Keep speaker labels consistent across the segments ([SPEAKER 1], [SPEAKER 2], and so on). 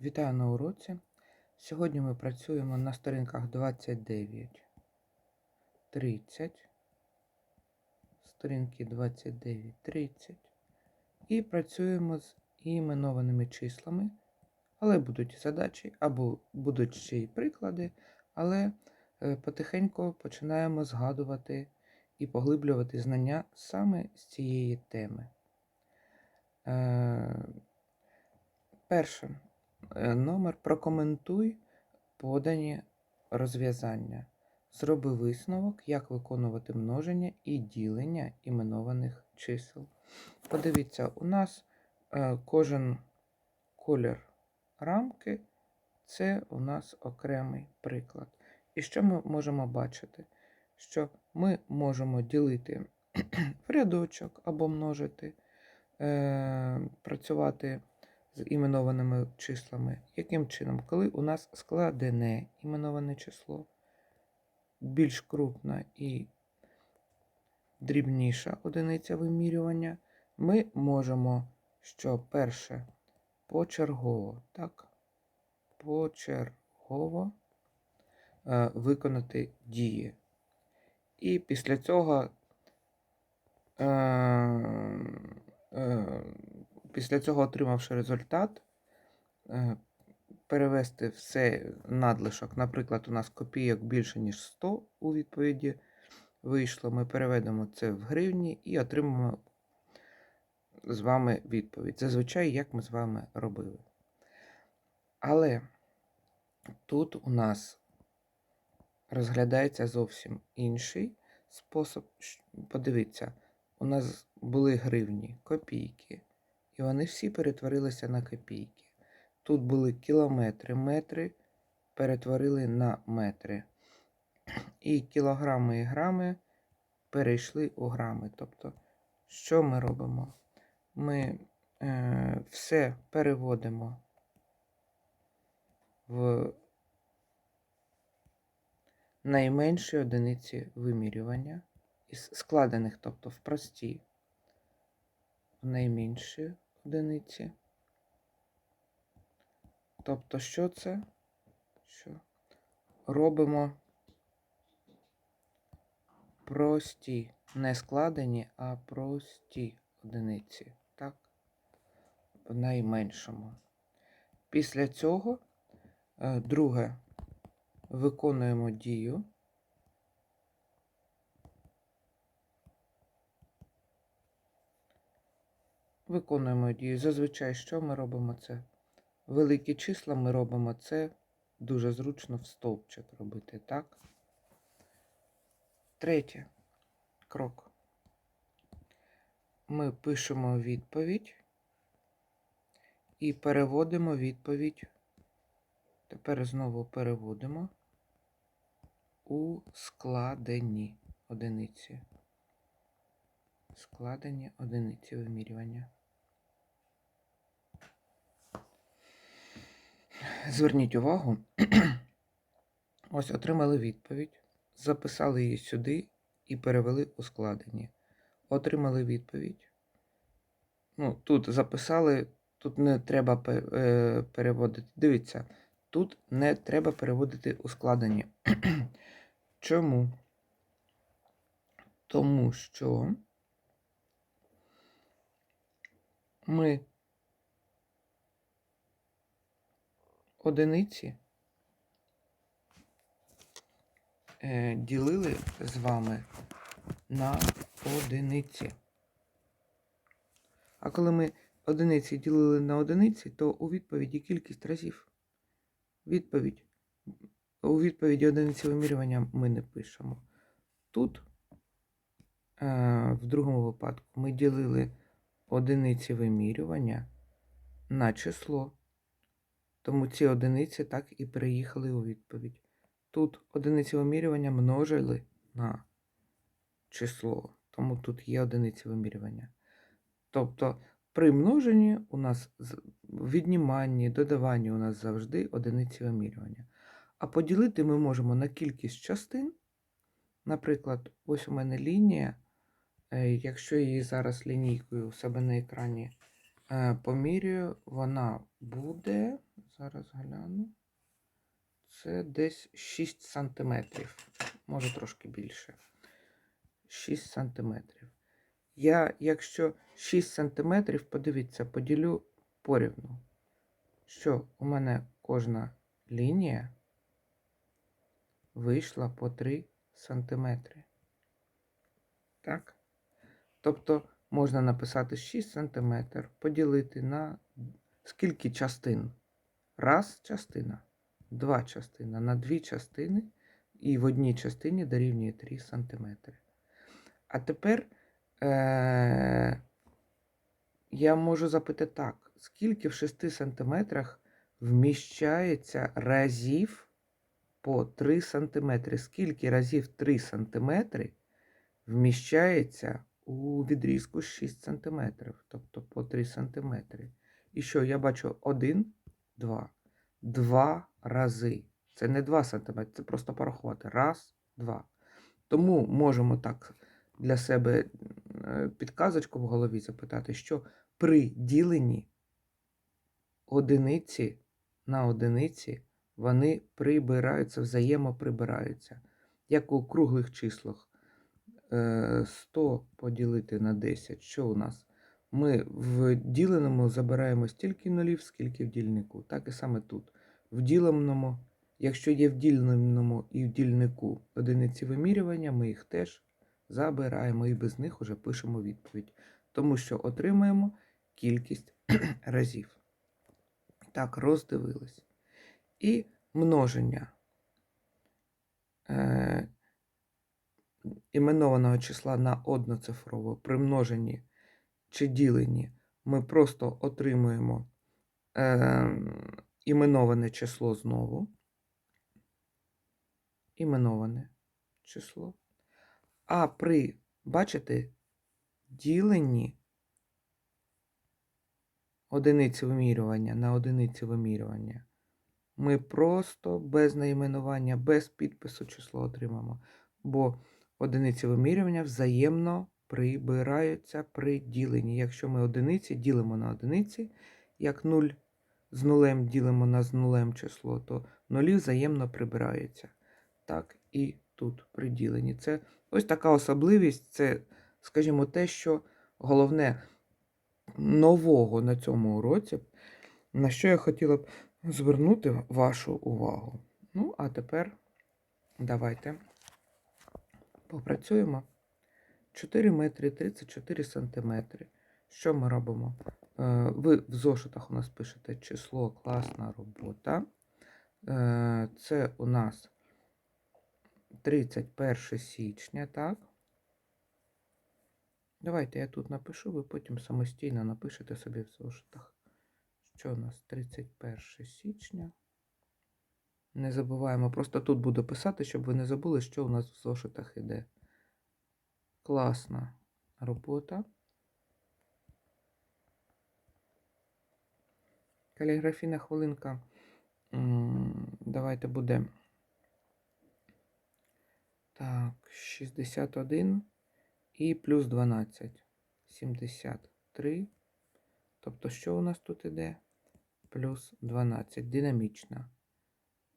[SPEAKER 1] Вітаю на уроці. Сьогодні ми працюємо на сторінках 29, 30, сторінки 29, 30 і працюємо з іменованими числами, але будуть задачі, або будуть ще й приклади, але е, потихеньку починаємо згадувати і поглиблювати знання саме з цієї теми. Е, Перше. Е, Номер прокоментуй подані розв'язання. Зроби висновок, як виконувати множення і ділення іменованих чисел. Подивіться, у нас е, кожен колір рамки це у нас окремий приклад. І що ми можемо бачити? Що ми можемо ділити в рядочок або множити, е, працювати з іменованими числами. Яким чином? Коли у нас складене іменоване число, більш крупна і дрібніша одиниця вимірювання, ми можемо, що перше почергово, так, почергово е, виконати дії. І після цього е, е, після цього, отримавши результат, е, перевести все надлишок. Наприклад, у нас копійок більше, ніж 100 у відповіді вийшло. Ми переведемо це в гривні і отримаємо з вами відповідь. Зазвичай, як ми з вами робили. Але тут у нас розглядається зовсім інший спосіб. Подивіться, у нас були гривні, копійки, і вони всі перетворилися на копійки. Тут були кілометри, метри перетворили на метри. І кілограми і грами перейшли у грами. Тобто, що ми робимо? Ми е, все переводимо в найменші одиниці вимірювання із складених, тобто в прості, в найменші одиниці. Тобто, що це? Що? Робимо прості, не складені, а прості одиниці. Так? В найменшому. Після цього, е, друге, виконуємо дію. Виконуємо дію. Зазвичай, що ми робимо це? Великі числа ми робимо це дуже зручно в стовпчик робити, так? Третє крок. Ми пишемо відповідь і переводимо відповідь. Тепер знову переводимо у складені одиниці. Складені одиниці вимірювання. Зверніть увагу, ось отримали відповідь, записали її сюди і перевели у складені. Отримали відповідь. Ну, тут записали, тут не треба е, переводити. Дивіться, тут не треба переводити у складені. Чому? Тому що ми одиниці е, ділили з вами на одиниці. А коли ми одиниці ділили на одиниці, то у відповіді кількість разів. Відповідь. У відповіді одиниці вимірювання ми не пишемо. Тут, е, в другому випадку, ми ділили одиниці вимірювання на число. Тому ці одиниці так і переїхали у відповідь. Тут одиниці вимірювання множили на число, тому тут є одиниці вимірювання. Тобто при множенні у нас відніманні, додаванні у нас завжди одиниці вимірювання. А поділити ми можемо на кількість частин. Наприклад, ось у мене лінія. Е, Якщо її зараз лінійкою у себе на екрані е, помірюю, вона буде. Зараз гляну. Це десь 6 сантиметрів. Може трошки більше. 6 сантиметрів. Я, якщо 6 сантиметрів, подивіться, поділю порівну. Що у мене кожна лінія вийшла по 3 сантиметри. Так? Тобто можна написати 6 сантиметрів, поділити на скільки частин? Раз частина, два частина, на дві частини, і в одній частині дорівнює 3 сантиметри. А тепер е- я можу запитати так, скільки в 6 сантиметрах вміщається разів по 3 сантиметри? Скільки разів 3 сантиметри вміщається у відрізку 6 сантиметрів, тобто по 3 сантиметри. І що, я бачу 1, 2. Два рази. Це не 2 сантиметри, це просто порахувати. Раз, два. Тому можемо так для себе е, підказочку в голові запитати, що при діленні одиниці на одиниці вони прибираються, взаємоприбираються, як у круглих числах. Е, 100 поділити на 10. Що у нас? Ми в діленому забираємо стільки нулів, скільки в дільнику. Так і саме тут. В діленому, якщо є в діленому і в дільнику одиниці вимірювання, ми їх теж забираємо і без них вже пишемо відповідь. Тому що отримаємо кількість разів. Так, роздивились. І множення. Е, іменованого числа на одноцифрове при множенні чи діленні ми просто отримуємо е, іменоване число знову. Іменоване число. А при, бачите, діленні одиниці вимірювання на одиниці вимірювання ми просто без найменування, без підпису число отримаємо. Бо одиниці вимірювання взаємно прибираються при діленні. Якщо ми одиниці ділимо на одиниці, як 0 з нулем ділимо на з нулем число, то нулі взаємно прибираються. Так і тут при діленні. Це ось така особливість, це, скажімо, те, що головне нового на цьому уроці, на що я хотіла б звернути вашу увагу. Ну, а тепер давайте попрацюємо. 4 метри 34 сантиметри. Що ми робимо? Е, ви в зошитах у нас пишете число класна робота. Е, Це у нас 31 січня, так? Давайте я тут напишу, ви потім самостійно напишете собі в зошитах. Що у нас 31 січня? Не забуваємо, просто тут буду писати, щоб ви не забули, що у нас в зошитах іде. Класна робота. Каліграфійна хвилинка. Давайте буде. Так, 61 і плюс 12. 73. Тобто, що у нас тут іде? Плюс 12. Динамічна.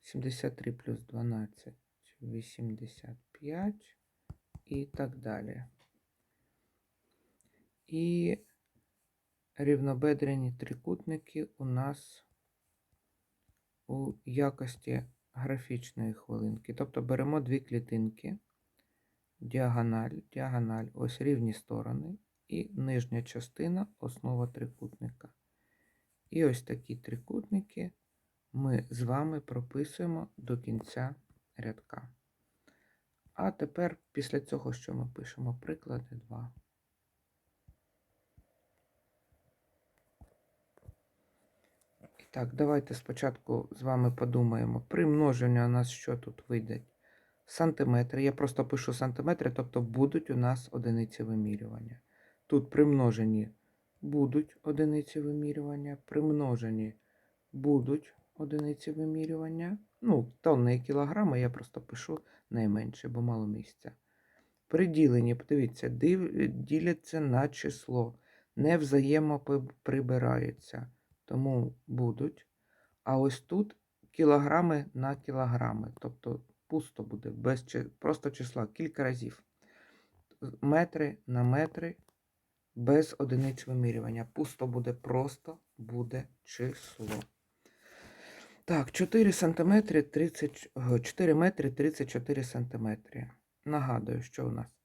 [SPEAKER 1] 73 плюс 12. 85 і так далі. І рівнобедрені трикутники у нас у якості графічної хвилинки. Тобто беремо дві клітинки, діагональ, діагональ, ось рівні сторони, і нижня частина основа трикутника. І ось такі трикутники ми з вами прописуємо до кінця рядка. А тепер після цього, що ми пишемо? Приклади 2. І так, давайте спочатку з вами подумаємо. При множенні у нас що тут вийде? Сантиметри. Я просто пишу сантиметри, тобто будуть у нас одиниці вимірювання. Тут при множенні будуть одиниці вимірювання, при множенні будуть одиниці вимірювання. Ну, тонни і кілограми я просто пишу найменше, бо мало місця. При діленні, подивіться, діляться на число, не взаємоприбираються, тому будуть. А ось тут кілограми на кілограми. Тобто пусто буде, без просто числа, кілька разів. Метри на метри без одиниць вимірювання. Пусто буде просто буде число. Так, 4 сантиметри 30, 4 метри 34 сантиметри. Нагадую, що у нас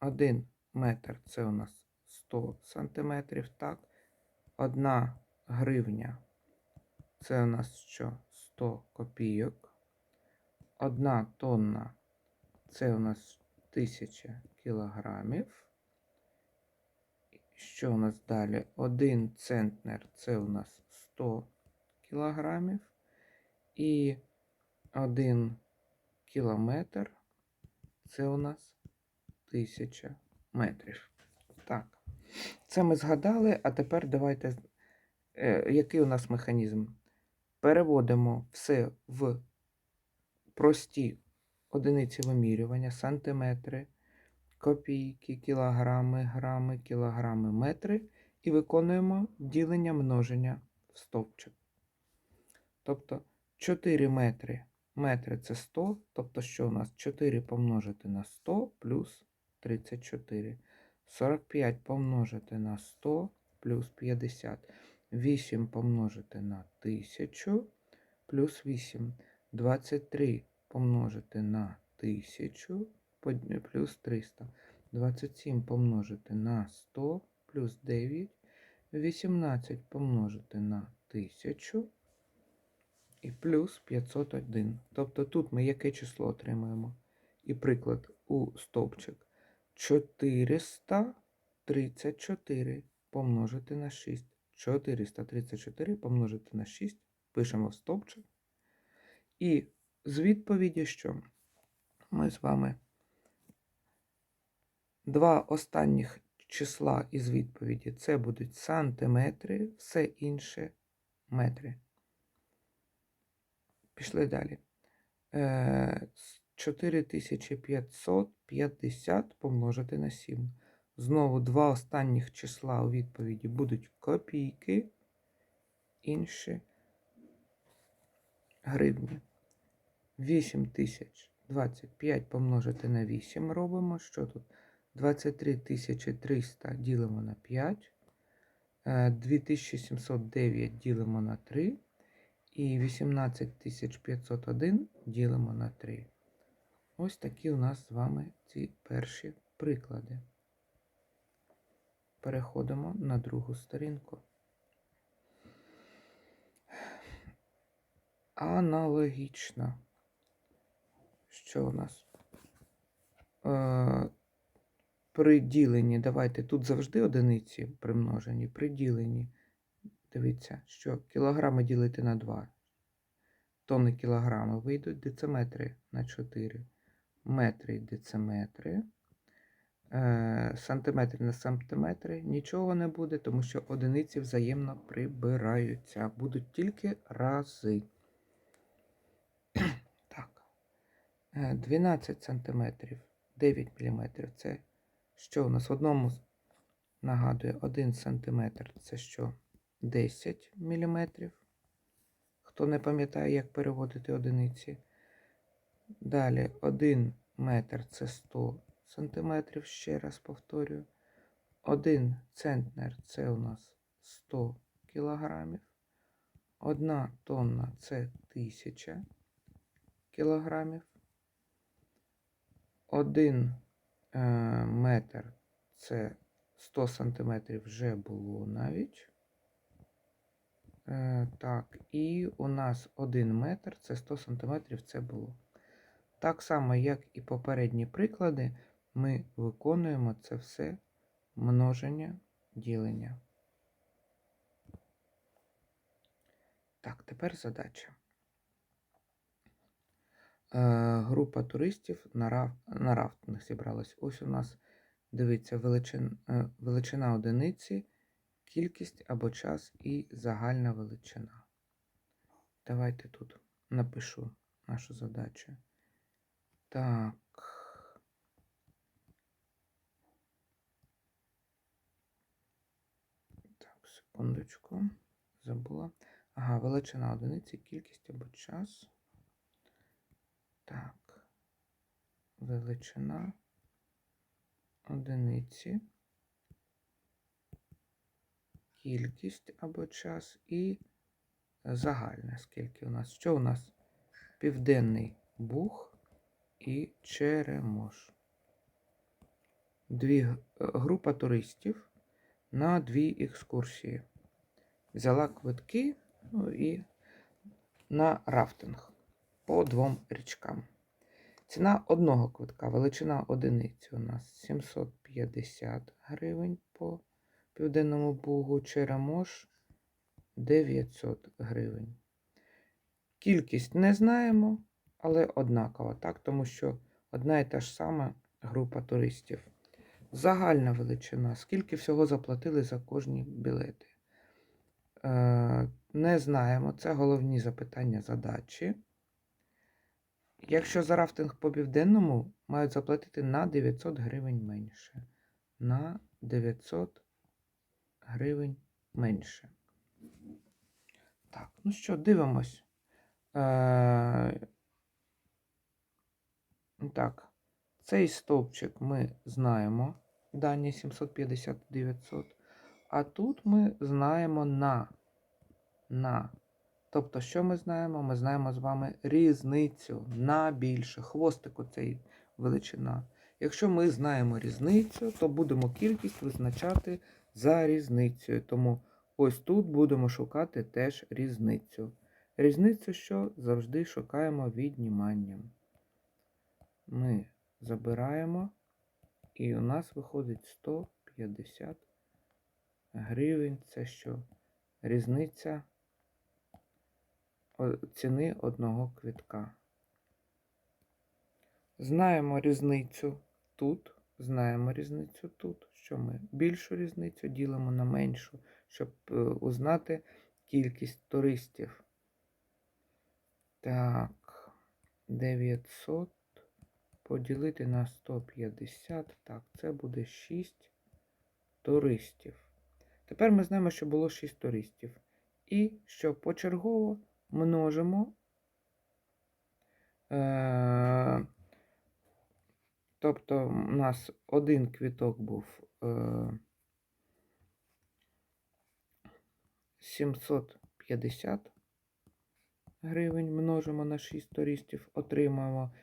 [SPEAKER 1] 1 метр це у нас 100 сантиметрів, так. 1 гривня це у нас що? 100 копійок. 1 тонна це у нас 1000 кілограмів. Що у нас далі? 1 центнер це у нас 100 кілограмів. І 1 кілометр це у нас 1000 метрів. Так. Це ми згадали, а тепер давайте. е, Який у нас механізм? Переводимо все в прості одиниці вимірювання, сантиметри, копійки, кілограми, грами, кілограми, метри і виконуємо ділення множення в стовпчик. Тобто 4 метри. Метри це 100, тобто що у нас 4 помножити на 100 плюс 34. 45 помножити на 100 плюс 50. 8 помножити на 1000 плюс 8. 23 помножити на 1000 плюс 300. 27 помножити на 100 плюс 9. 18 помножити на 1000 і плюс 501. Тобто тут ми яке число отримаємо? І приклад у стовпчик 434 помножити на 6. 434 помножити на 6. Пишемо в стовпчик. І з відповіді, що ми з вами два останніх числа із відповіді це будуть сантиметри, все інше метри. Пішли далі. Е, 4550 помножити на 7. Знову два останніх числа у відповіді будуть копійки, інші гривні. 8025 помножити на 8 робимо. Що тут? 23300 ділимо на 5. е, 2709 ділимо на 3. І 18501 ділимо на 3. Ось такі у нас з вами ці перші приклади. Переходимо на другу сторінку. Аналогічно. Що у нас? Е, при діленні, давайте тут завжди одиниці примножені. При діленні. Дивіться, що кілограми ділити на 2. Тонни кілограми вийдуть дециметри на 4. Метри і дециметри. Е, сантиметри на сантиметри. Нічого не буде, тому що одиниці взаємно прибираються. Будуть тільки рази. Так. Е, 12 сантиметрів, 9 міліметрів. Це що у нас в одному нагадує 1 сантиметр. Це що? 10 міліметрів. Хто не пам'ятає, як переводити одиниці. Далі 1 метр це 100 сантиметрів, ще раз повторюю. 1 центнер це у нас 100 кілограмів. 1 тонна це 1000 кілограмів. 1 е, метр це 100 сантиметрів вже було навіть. Е, так, і у нас 1 метр це 100 сантиметрів це було. Так само, як і попередні приклади, ми виконуємо це все множення ділення. Так, тепер задача. Е, група туристів на, раф... на рафтинг зібралась. Ось у нас дивіться величин... е, величина одиниці, кількість або час і загальна величина. Давайте тут напишу нашу задачу. Так. Так, секундочку. Забула. Ага, величина одиниці, кількість або час. Так. Величина одиниці. Кількість або час і загальне. Скільки у нас? Що у нас? Південний Буг і Черемош. Дві е, група туристів на дві екскурсії. Взяла квитки ну, і на рафтинг по двом річкам. Ціна одного квитка, величина одиниці у нас 750 гривень по Південному Бугу, Черемош 900 гривень. Кількість не знаємо, але однакова, так? тому що одна і та ж сама група туристів. Загальна величина. Скільки всього заплатили за кожні білети? Е, не знаємо. Це головні запитання задачі. Якщо за рафтинг по південному, мають заплатити на 900 гривень менше. На 900 гривень менше. Так, ну що, дивимось. Е, так, цей стовпчик ми знаємо. Дані 750-900. А тут ми знаємо на. На. Тобто, що ми знаємо? Ми знаємо з вами різницю на більше. Хвостик оцей величина. Якщо ми знаємо різницю, то будемо кількість визначати за різницею. Тому ось тут будемо шукати теж різницю. Різницю, що завжди шукаємо відніманням. Ми забираємо, і у нас виходить 150 гривень. Це що? Різниця ціни одного квитка. Знаємо різницю тут, знаємо різницю тут. Що ми більшу різницю ділимо на меншу, щоб е, узнати кількість туристів. Так, 900 поділити на 150. Так, це буде 6 туристів. Тепер ми знаємо, що було 6 туристів. І що почергово множимо. Е, тобто у нас один квіток був е, 750 гривень, множимо на 6 туристів, отримаємо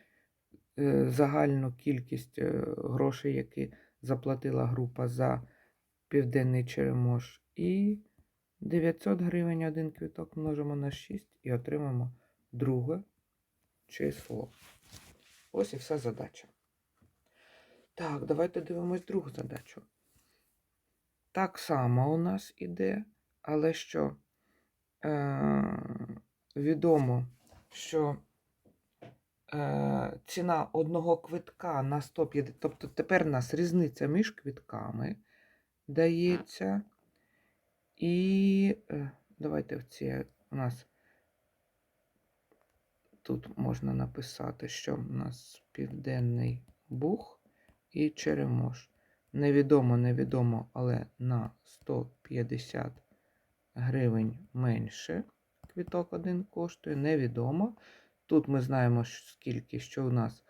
[SPEAKER 1] е, загальну кількість е, грошей, які заплатила група за південний черемош. І 900 гривень один квіток множимо на 6 і отримаємо друге число. Ось і вся задача. Так, давайте дивимось другу задачу. Так само у нас іде, але що е, відомо, що е, ціна одного квитка на 150, тобто тепер у нас різниця між квитками дається. І е, давайте в ці у нас тут можна написати, що в нас Південний Буг і Черемош. Невідомо, невідомо, але на 150 гривень менше квіток один коштує. Невідомо. Тут ми знаємо, скільки, що у нас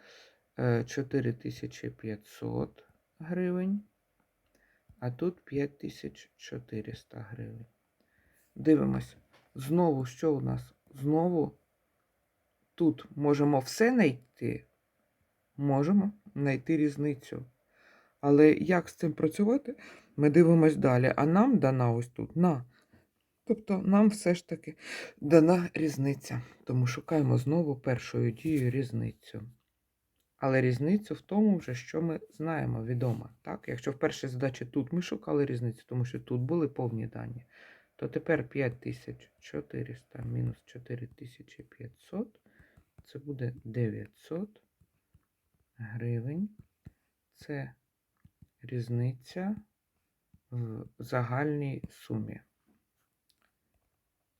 [SPEAKER 1] е, 4500 гривень, а тут 5400 гривень. Дивимось. Знову, що у нас? Знову тут можемо все знайти. Можемо знайти різницю. Але як з цим працювати, ми дивимось далі. А нам дана ось тут на. Тобто нам все ж таки дана різниця. Тому шукаємо знову першою дією різницю. Але різницю в тому вже, що ми знаємо, відомо. Так? Якщо в першій задачі тут ми шукали різницю, тому що тут були повні дані, то тепер 5400 мінус 4500 це буде 900 гривень. Це різниця в загальній сумі.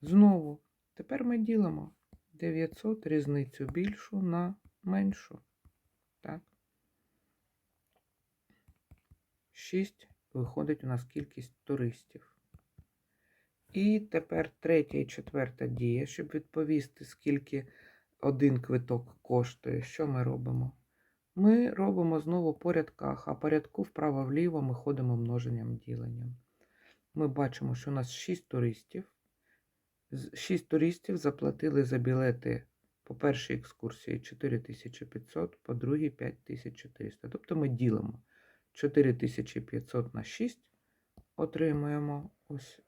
[SPEAKER 1] Знову, тепер ми ділимо 900 різницю більшу на меншу. Так. 6 виходить у нас кількість туристів. І тепер третя і четверта дія, щоб відповісти, скільки один квиток коштує. Що ми робимо? Ми робимо знову по рядках, а по рядку вправо-вліво ми ходимо множенням діленням. Ми бачимо, що у нас 6 туристів. 6 туристів заплатили за білети по першій екскурсії 4500, по другій 5400. Тобто ми ділимо 4500 на 6, отримуємо ось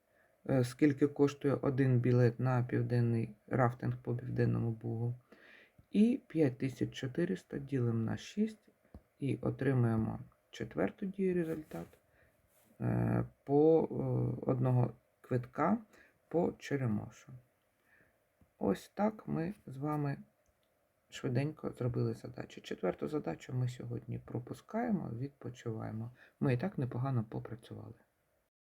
[SPEAKER 1] е, скільки коштує один білет на південний рафтинг по південному Бугу. І 5400 ділимо на 6 і отримуємо четверту дію результат е, по е, одного квитка по Черемошу. Ось так ми з вами швиденько зробили задачі. Четверту задачу ми сьогодні пропускаємо, відпочиваємо. Ми і так непогано попрацювали.